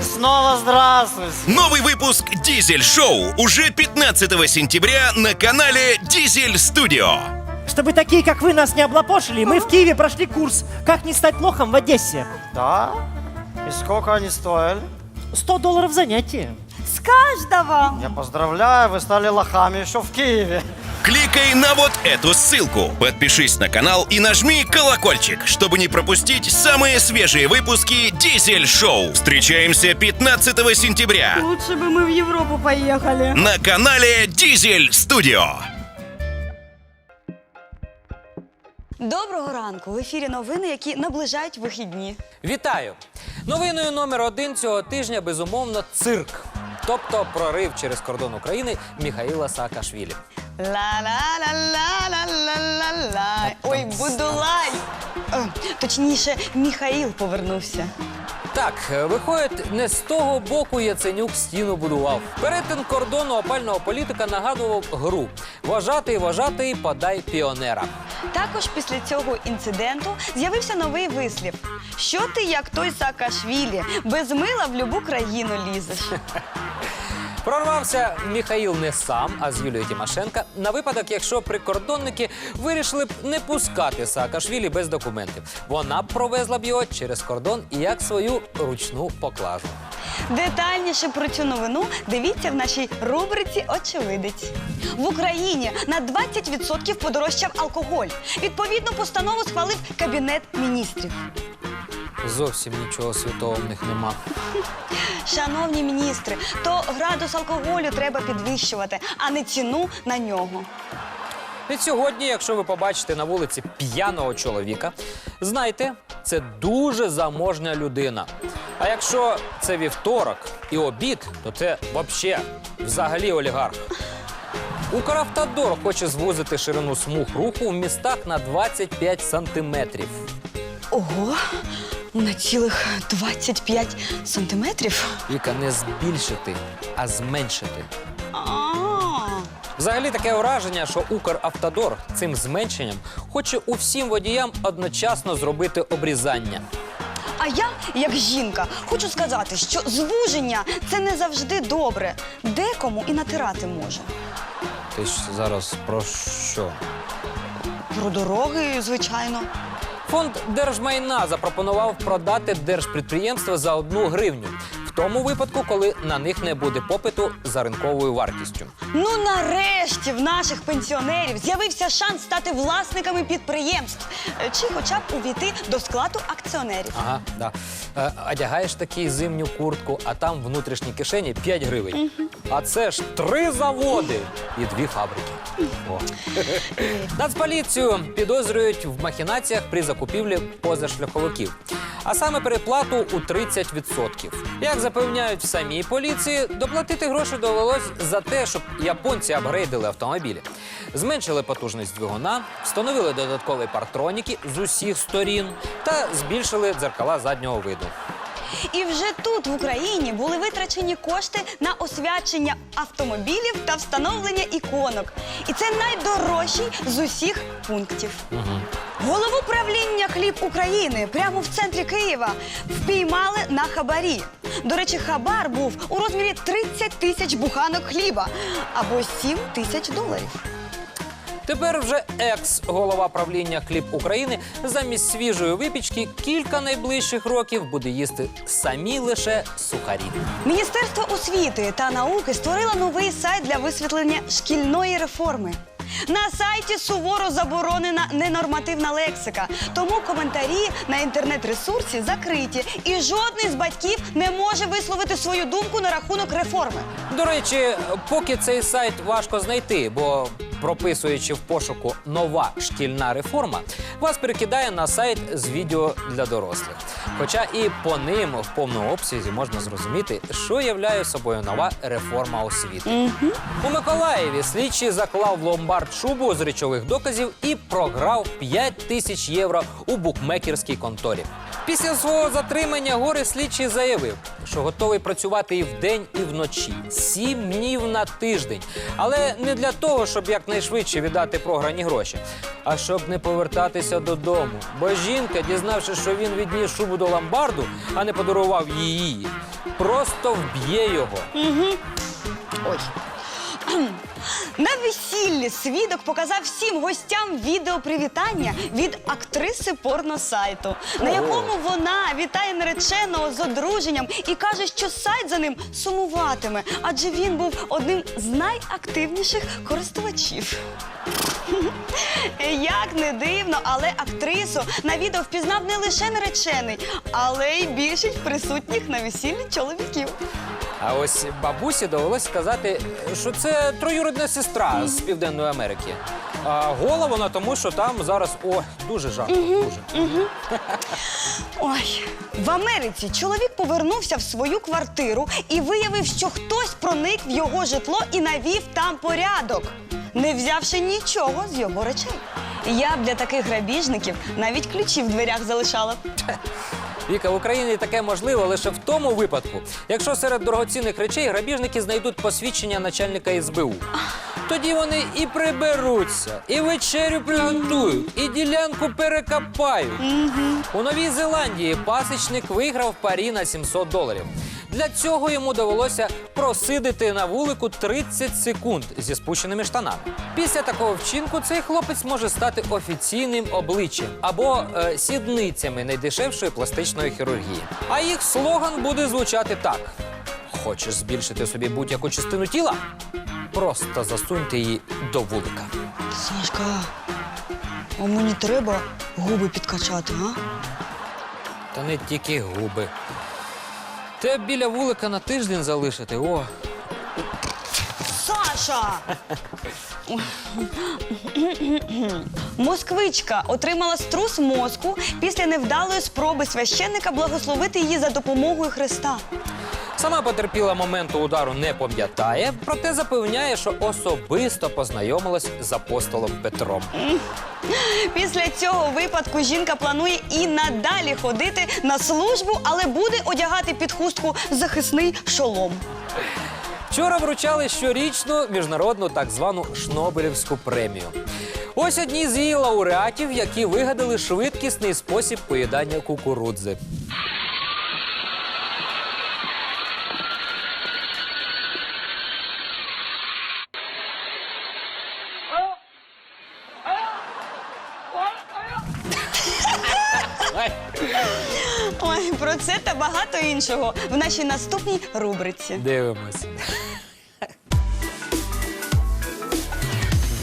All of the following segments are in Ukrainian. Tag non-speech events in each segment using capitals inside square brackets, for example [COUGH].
И снова здравствуйте. Новый выпуск Дизель Шоу уже 15 сентября на канале Дизель Студио. Чтобы такие, как вы, нас не облапошили, мы в Киеве прошли курс «Как не стать лохом в Одессе». Да? И сколько они стоили? 100 долларов занятие. С каждого. Я поздравляю, вы стали лохами еще в Киеве. Кликай на вот эту ссылку, подпишись на канал и нажми колокольчик, чтобы не пропустить самые свежие выпуски Дизель Шоу. Встречаемся 15 сентября Лучше бы мы в Европу поехали. на канале Дизель Студио. Доброго ранку. В ефірі новини, які наближають вихідні. Вітаю! Новиною номер один цього тижня безумовно цирк. Тобто прорив через кордон України Міхаїла Саакашвілі. Ла-ла-ла-ла-ла-ла-ла. Ой, Будулай. Точніше, Міхаїл повернувся. Так, виходить, не з того боку Яценюк стіну будував. Перетин кордону опального політика нагадував гру. Вважатий, вважати, подай піонера. Також після цього інциденту з'явився новий вислів. Що ти, як той Саакашвілі, без мила в любу країну лізеш? [LAUGHS] Прорвався Міхаїл не сам, а з Юлією Тимошенка на випадок, якщо прикордонники вирішили б не пускати Саакашвілі без документів. Вона б провезла б його через кордон як свою ручну поклажу. Детальніше про цю новину дивіться в нашій рубриці Очевидець. В Україні на 20% подорожчав алкоголь. Відповідну постанову схвалив Кабінет міністрів. Зовсім нічого святого в них нема. Шановні міністри, то градус алкоголю треба підвищувати, а не ціну на нього. І сьогодні, якщо ви побачите на вулиці п'яного чоловіка, знайте, це дуже заможня людина. А якщо це вівторок і обід, то це взагалі взагалі олігарх. Укравтодор хоче звузити ширину смуг руху в містах на 25 сантиметрів. Ого, на цілих 25 сантиметрів. Віка не збільшити, а зменшити. Взагалі таке враження, що Укравтодор цим зменшенням хоче усім водіям одночасно зробити обрізання. А я, як жінка, хочу сказати, що звуження це не завжди добре. Декому і натирати може. Ти ж зараз про що? Про дороги, звичайно. Фонд держмайна запропонував продати держпідприємства за одну гривню. В тому випадку, коли на них не буде попиту за ринковою вартістю. Ну нарешті в наших пенсіонерів з'явився шанс стати власниками підприємств чи хоча б увійти до складу акціонерів. Ага, да. Е, одягаєш таку зимню куртку, а там внутрішній кишені 5 гривень. А це ж три заводи і дві фабрики. О. [LAUGHS] Нацполіцію підозрюють в махінаціях при закупівлі позашляховиків. А саме переплату у 30%. Як запевняють в самій поліції, доплатити гроші довелось за те, щоб японці апгрейдили автомобілі. Зменшили потужність двигуна, встановили додаткові партроніки з усіх сторін та збільшили дзеркала заднього виду. І вже тут, в Україні, були витрачені кошти на освячення автомобілів та встановлення іконок. І це найдорожчий з усіх пунктів. Голову правління хліб України прямо в центрі Києва впіймали на хабарі. До речі, хабар був у розмірі 30 тисяч буханок хліба або 7 тисяч доларів. Тепер вже екс-голова правління хліб України замість свіжої випічки кілька найближчих років буде їсти самі лише сухарі. Міністерство освіти та науки створило новий сайт для висвітлення шкільної реформи. На сайті суворо заборонена ненормативна лексика, тому коментарі на інтернет-ресурсі закриті, і жодний з батьків не може висловити свою думку на рахунок реформи. До речі, поки цей сайт важко знайти, бо прописуючи в пошуку нова шкільна реформа, вас перекидає на сайт з відео для дорослих. Хоча і по ним в повному обсязі можна зрозуміти, що являє собою нова реформа освіти. У Миколаєві слідчий заклав в ломбард шубу з речових доказів і програв 5 тисяч євро у букмекерській конторі. Після свого затримання горе слідчий заявив, що готовий працювати і вдень, і вночі. Сім днів на тиждень. Але не для того, щоб якнайшвидше віддати програні гроші, а щоб не повертатися додому. Бо жінка, дізнавшись, що він відніс шубу до ломбарду, а не подарував її, просто вб'є його. Ой. На весіллі свідок показав всім гостям відео привітання від актриси порносайту, на якому вона вітає нареченого з одруженням і каже, що сайт за ним сумуватиме, адже він був одним з найактивніших користувачів. Як не дивно, але актрису на відео впізнав не лише наречений, але й більшість присутніх на весіллі чоловіків. А ось бабусі довелось сказати, що це троюрідна сестра з Південної Америки. А гола вона тому, що там зараз о, дуже жарко. Дуже. Ой, в Америці чоловік повернувся в свою квартиру і виявив, що хтось проник в його житло і навів там порядок, не взявши нічого з його речей. Я б для таких грабіжників навіть ключі в дверях залишала. [LAUGHS] Віка, в Україні таке можливо лише в тому випадку, якщо серед дорогоцінних речей грабіжники знайдуть посвідчення начальника СБУ. Тоді вони і приберуться, і вечерю приготують, і ділянку перекопають. У Новій Зеландії пасічник виграв парі на 700 доларів. Для цього йому довелося просидити на вулику 30 секунд зі спущеними штанами. Після такого вчинку цей хлопець може стати офіційним обличчям або е, сідницями найдешевшої пластичної хірургії. А їх слоган буде звучати так: хочеш збільшити собі будь-яку частину тіла? Просто засуньте її до вулика. Сашка, а мені треба губи підкачати, а? Та не тільки губи. Те біля вулика на тиждень залишити. О, Саша! Москвичка отримала струс мозку після невдалої спроби священника благословити її за допомогою Христа. Сама потерпіла моменту удару не пам'ятає, проте запевняє, що особисто познайомилась з апостолом Петром. Після цього випадку жінка планує і надалі ходити на службу, але буде одягати під хустку захисний шолом. Вчора вручали щорічну міжнародну так звану Шнобелівську премію. Ось одні з її лауреатів, які вигадали швидкісний спосіб поїдання кукурудзи. Багато іншого в нашій наступній рубриці. Дивимось.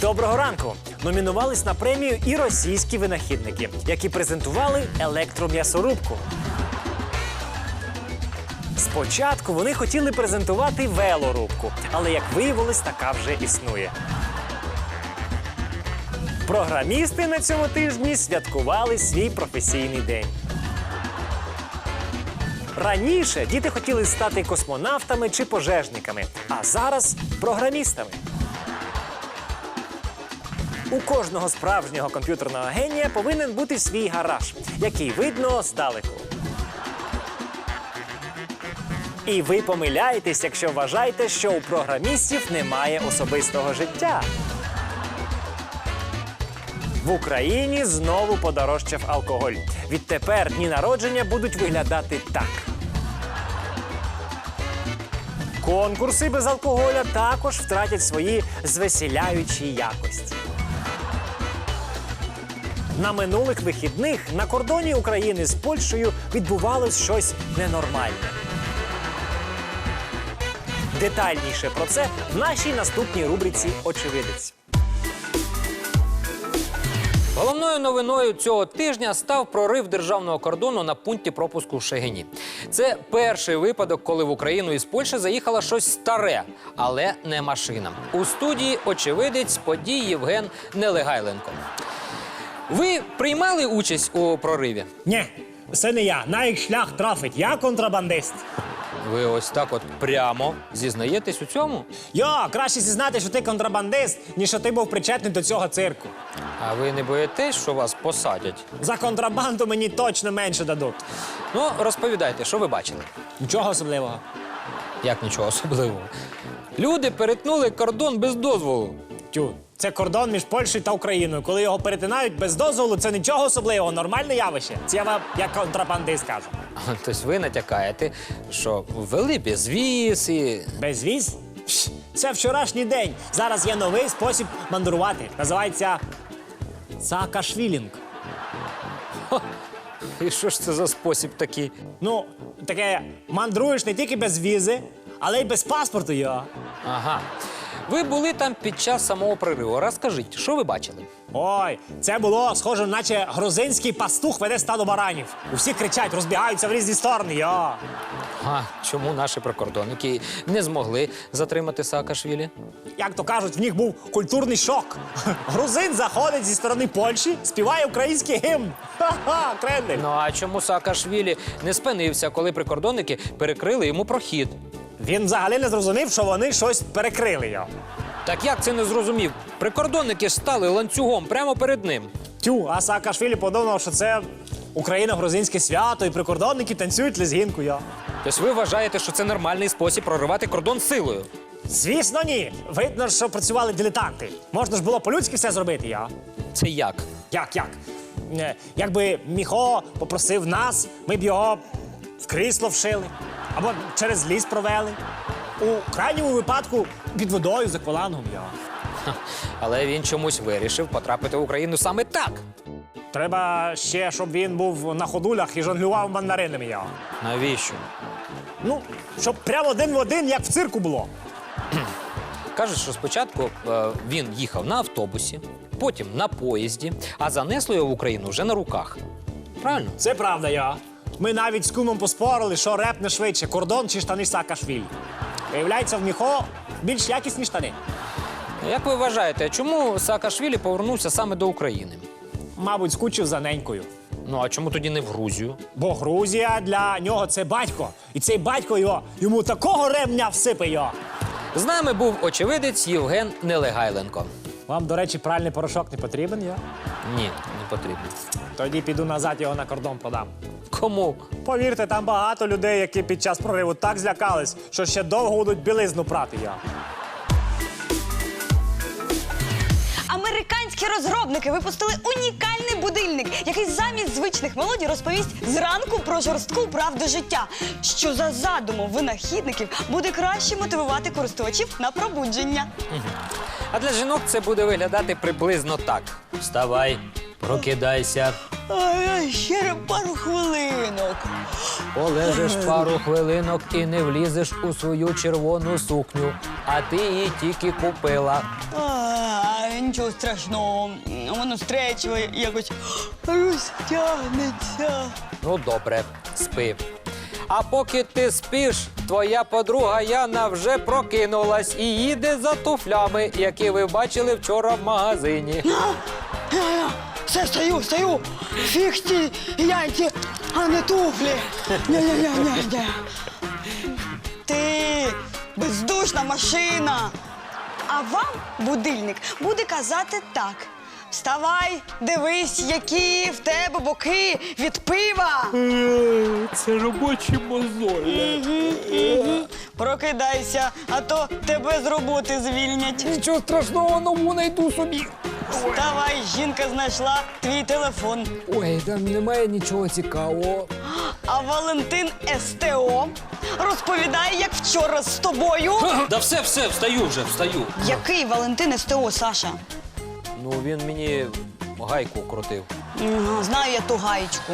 Доброго ранку! Номінувались на премію і російські винахідники, які презентували електром'ясорубку. Спочатку вони хотіли презентувати велорубку, але як виявилось, така вже існує. Програмісти на цьому тижні святкували свій професійний день. Раніше діти хотіли стати космонавтами чи пожежниками, а зараз програмістами. У кожного справжнього комп'ютерного генія повинен бути свій гараж, який видно здалеку. І ви помиляєтесь, якщо вважаєте, що у програмістів немає особистого життя. В Україні знову подорожчав алкоголь. Відтепер дні народження будуть виглядати так. Конкурси без алкоголя також втратять свої звеселяючі якості. На минулих вихідних на кордоні України з Польщею відбувалось щось ненормальне. Детальніше про це в нашій наступній рубриці Очевидець. Головною новиною цього тижня став прорив державного кордону на пункті пропуску в Шегині. Це перший випадок, коли в Україну із Польщі заїхало щось старе, але не машина. У студії очевидець подій Євген Нелегайленко. Ви приймали участь у прориві? Ні, це не я. На їх шлях трафить. Я контрабандист. Ви ось так от прямо зізнаєтесь у цьому? Йо, краще зізнати, що ти контрабандист, ніж що ти був причетний до цього цирку. А ви не боїтесь, що вас посадять? За контрабанду мені точно менше дадуть. Ну, розповідайте, що ви бачили? Нічого особливого. Як нічого особливого. Люди перетнули кордон без дозволу. Тю, це кордон між Польщею та Україною. Коли його перетинають без дозволу, це нічого особливого, нормальне явище. Це я вам як контрабандист кажу. [LAUGHS] Тобто ви натякаєте, що ввели безвіз і. Безвіз? Пш, Це вчорашній день. Зараз є новий спосіб мандрувати. Називається Саакашвілінг. І що ж це за спосіб такий? Ну, таке мандруєш не тільки без візи, але й без паспорту його. Ага. Ви були там під час самого прориву. Розкажіть, що ви бачили? Ой, це було схоже, наче грузинський пастух веде стадо баранів. Усі кричать, розбігаються в різні сторони. Йо. А чому наші прикордонники не змогли затримати Саакашвілі? Як то кажуть, в них був культурний шок. [LAUGHS] Грузин заходить зі сторони Польщі, співає український гімн. Ха-ха, крендель. Ну а чому Саакашвілі не спинився, коли прикордонники перекрили йому прохід? Він взагалі не зрозумів, що вони щось перекрили його. Так як це не зрозумів? Прикордонники ж стали ланцюгом прямо перед ним. Тю, а Саакашвілі подумав, що це Україно-грузинське свято, і прикордонники танцюють лезгінку. Йо. Тобто ви вважаєте, що це нормальний спосіб проривати кордон силою? Звісно, ні. Видно, що працювали дилетанти. Можна ж було по-людськи все зробити, я. Це як? Як, як? Е, Якби Міхо попросив нас, ми б його в крісло вшили або через ліс провели. У крайньому випадку під водою за аквалангом я. Але він чомусь вирішив потрапити в Україну саме так. Треба ще, щоб він був на ходулях і жонглював мандаринами я. Навіщо? Ну, щоб прямо один в один, як в цирку було. [CLEARS THROAT] Кажуть, що спочатку е, він їхав на автобусі, потім на поїзді, а занесло його в Україну вже на руках. Правильно? Це правда, я. Ми навіть з кумом поспорили, що реп не швидше, кордон чи штани Саакашвілі. Виявляється, в Міхо більш якісні штани. Як ви вважаєте, чому Саакашвілі повернувся саме до України? Мабуть, скучив за ненькою. Ну а чому тоді не в Грузію? Бо Грузія для нього це батько. І цей батько його йому такого ремня всипе його. З нами був очевидець Євген Нелегайленко. Вам, до речі, пральний порошок не потрібен, я? Ні, не потрібно. Тоді піду назад його на кордон подам. Кому? Повірте, там багато людей, які під час прориву так злякались, що ще довго будуть білизну прати я. Американські розробники випустили унікальний будильник, який замість звичних мелодій розповість зранку про жорстку правду життя, що за задумом винахідників буде краще мотивувати користувачів на пробудження. А для жінок це буде виглядати приблизно так: вставай, прокидайся, Ще пару хвилинок. полежиш пару хвилинок і не влізеш у свою червону сукню, а ти її тільки купила. А, нічого страшного, воно стречує, якось розтягнеться. Ну, добре, спи. А поки ти спиш, твоя подруга Яна вже прокинулась і їде за туфлями, які ви бачили вчора в магазині. [GASPS] Все, стою, стою. Фіг ті яйці, а не туфлі. Ня-ня-ня-ня-ня. Ти бездушна машина. А вам будильник буде казати так. Вставай, дивись, які в тебе боки від пива. Це робочі мозолі. Прокидайся, а то тебе з роботи звільнять. Нічого страшного, нову найду собі. Вставай, жінка знайшла твій телефон. Ой, там немає нічого цікавого. А Валентин СТО розповідає, як вчора з тобою. Да все, все, встаю вже, встаю. Який Валентин СТО, Саша? Ну він мені гайку крутив. Ага, Знаю я ту гаєчку.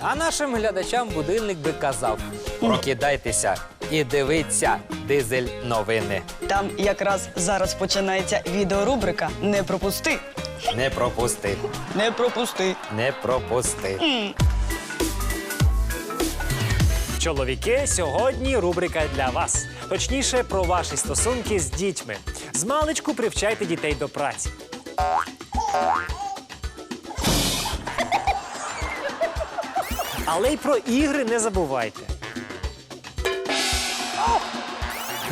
А нашим глядачам будильник би казав: прокидайтеся і дивіться дизель новини. Там якраз зараз починається відеорубрика Не пропусти. Не пропусти, Не пропусти. не пропусти. Чоловіки, сьогодні рубрика для вас. Точніше, про ваші стосунки з дітьми. З маличку привчайте дітей до праці. Але й про ігри не забувайте.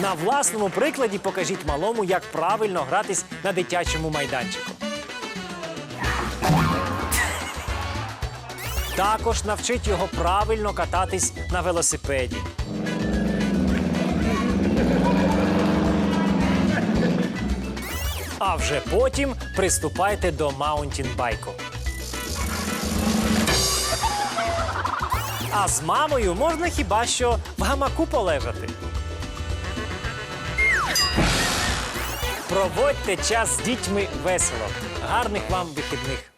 На власному прикладі покажіть малому, як правильно гратись на дитячому майданчику. Також навчить його правильно кататись на велосипеді. А вже потім приступайте до маунтінбайку. А з мамою можна хіба що в гамаку полежати. Проводьте час з дітьми весело. Гарних вам вихідних!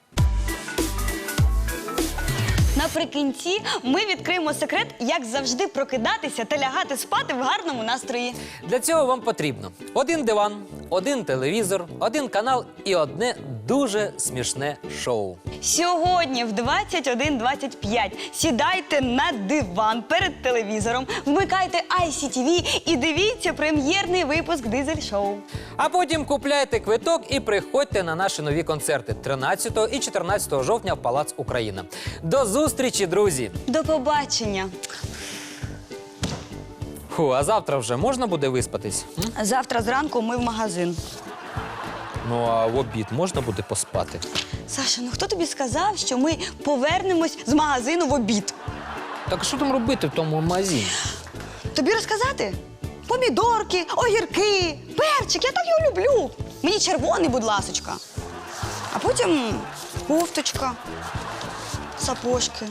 Наприкінці ми відкриємо секрет, як завжди прокидатися та лягати спати в гарному настрої. Для цього вам потрібно один диван, один телевізор, один канал і одне дуже смішне шоу. Сьогодні в 21.25 сідайте на диван перед телевізором, вмикайте ICTV і дивіться прем'єрний випуск дизель шоу. А потім купляйте квиток і приходьте на наші нові концерти 13 і 14 жовтня в Палац Україна. До зустрічі, друзі! До побачення. Фу, а завтра вже можна буде виспатись? М? Завтра зранку ми в магазин. Ну а в обід можна буде поспати. Саша, ну хто тобі сказав, що ми повернемось з магазину в обід? Так що там робити в тому магазині? Тобі розказати? Помідорки, огірки, перчик, я так його люблю. Мені червоний, будь ласочка. А потім кофточка, сапожки.